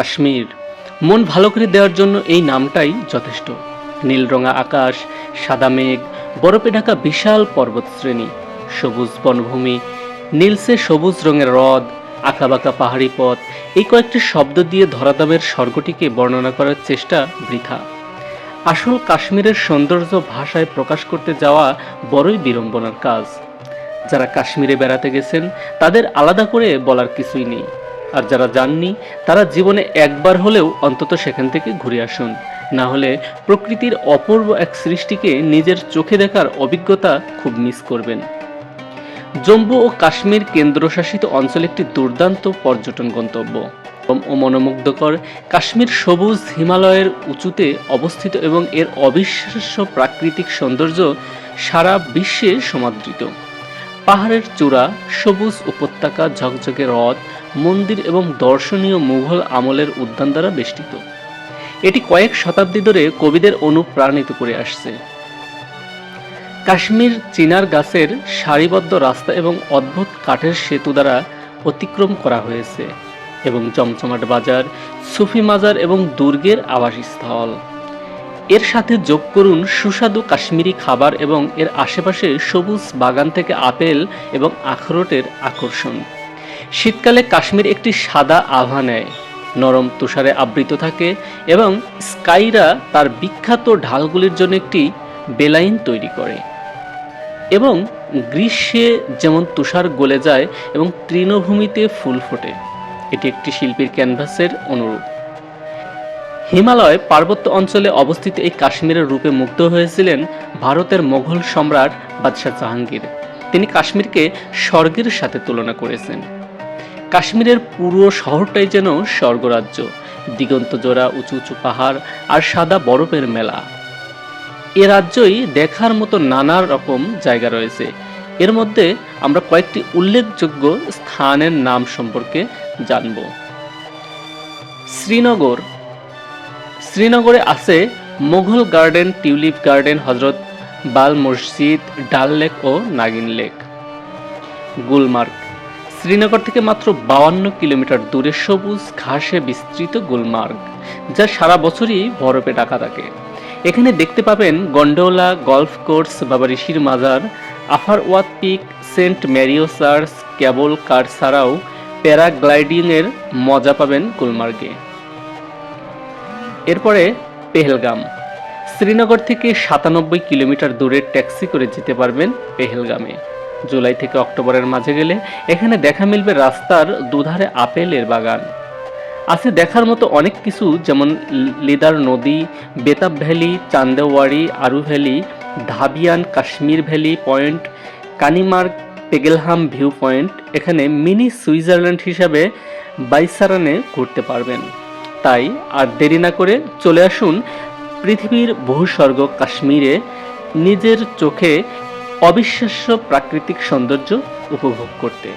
কাশ্মীর। মন ভালো করে দেওয়ার জন্য এই নামটাই যথেষ্ট। নীলরঙা আকাশ, সাদা মেঘ, বরফে ঢাকা বিশাল পর্বতশ্রেণী, সবুজ বনভূমি, নীলসে সবুজ রঙের হ্রদ, আঁকাবাঁকা পাহাড়ি পথ, এই কয়েকটি শব্দ দিয়ে ধরাধামের স্বর্গটিকে বর্ণনা করার চেষ্টা বৃথা। আসল কাশ্মীরের সৌন্দর্য ভাষায় প্রকাশ করতে যাওয়া বড়ই বিড়ম্বনার কাজ। যারা কাশ্মীরে বেড়াতে গেছেন, তাদের আলাদা করে বলার কিছুই নেই। আর যারা যাননি, তারা জীবনে একবার হলেও অন্তত সেখান থেকে ঘুরে আসুন। না হলে প্রকৃতির অপূর্ব এক সৃষ্টিকে নিজের চোখে দেখার অভিজ্ঞতা খুব মিস করবেন। জম্মু ও কাশ্মীর কেন্দ্রশাসিত অঞ্চল একটি দুর্দান্ত পর্যটন গন্তব্য। ও মনোমুগ্ধকর কাশ্মীর সবুজ হিমালয়ের উঁচুতে অবস্থিত এবং এর অবিশ্বাস্য প্রাকৃতিক সৌন্দর্য সারা বিশ্বে সমাদৃত। পাহাড়ের চূড়া, সবুজ উপত্যকা, ঝকঝকে হ্রদ মন্দির এবং দর্শনীয় মুঘল আমলের উদ্যান দ্বারা বেষ্টিত। এটি কয়েক শতাব্দী ধরে কবিদের অনুপ্রাণিত করে আসছে। কাশ্মীর চিনার গাছের সারিবদ্ধ রাস্তা এবং অদ্ভুত কাঠের সেতু দ্বারা অতিক্রম করা হয়েছে এবং চমচমাট বাজার, সুফি মাজার এবং দুর্গের আবাসস্থল। এর সাথে যোগ করুন সুস্বাদু কাশ্মীরি খাবার এবং এর আশেপাশে সবুজ বাগান থেকে আপেল এবং আখরোটের আকর্ষণ। শীতকালে কাশ্মীর একটি সাদা আভা নেয়। নরম তুষারে আবৃত থাকে এবং স্কাইরা তার বিখ্যাত ঢালগুলির জন্য একটি বেলাইন তৈরি করে। এবং গ্রীষ্মে যেমন তুষার গলে যায় এবং তৃণভূমিতে ফুল ফোটে, এটি একটি শিল্পীর ক্যানভাসের অনুরূপ। হিমালয় পার্বত্য অঞ্চলে অবস্থিত এই কাশ্মীরের রূপে মুগ্ধ হয়েছিলেন ভারতের মোঘল সম্রাট বাদশাহ জাহাঙ্গীর। তিনি কাশ্মীরকে স্বর্গের সাথে তুলনা করেছেন। কাশ্মীরের পুরো শহরটাই যেন স্বর্গরাজ্য। দিগন্ত জোড়া উঁচু উঁচু পাহাড় আর সাদা বরফের মেলা। এ রাজ্যই দেখার মতো নানা রকম জায়গা রয়েছে। এর মধ্যে আমরা কয়েকটি উল্লেখযোগ্য স্থানের নাম সম্পর্কে জানব। শ্রীনগর। শ্রীনগরে আছে মোঘল গার্ডেন, টিউলিপ গার্ডেন, হজরত বাল মসজিদ, ডাল লেক ও নাগিন লেক। গুলমার্গ। শ্রীনগর থেকে মাত্র বাউান্ন কিলোমিটার দূরে সবুজ ঘাসে বিস্তৃত গুলমার্গ, যা সারা বছরই বরফে ঢাকা থাকে। এখানে দেখতে পাবেন গন্ডোলা, গলফ কোর্স, বাবা ঋষির মাজার Afarwat peak, Saint Mary's church cable car ছাড়াও প্যারাগ্লাইডিংয়ের মজা পাবেন গুলমার্গে। এরপরে পেহেলগাম। শ্রীনগর থেকে সাতানব্বই কিলোমিটার দূরে ট্যাক্সি করে যেতে পারবেন পেহেলগামে। জুলাই থেকে অক্টোবরের মাঝে গেলে এখানে দেখা মিলবে রাস্তার দুধারে আপেলের বাগান। আছে দেখার মতো অনেক কিছু, যেমন লিদার নদী, Betaab Valley, Chandanwari, Aru Valley, Dhabian, Kashmir Valley point Kanimarg Pahalgam view point. এখানে মিনি সুইজারল্যান্ড হিসাবে বাইসারানে ঘুরতে পারবেন। তাই আর দেরি না করে চলে আসুন পৃথিবীর বহুস্বর্গ কাশ্মীরে। নিজের চোখে অবিশ্বাস্য প্রাকৃতিক সৌন্দর্য উপভোগ করতে।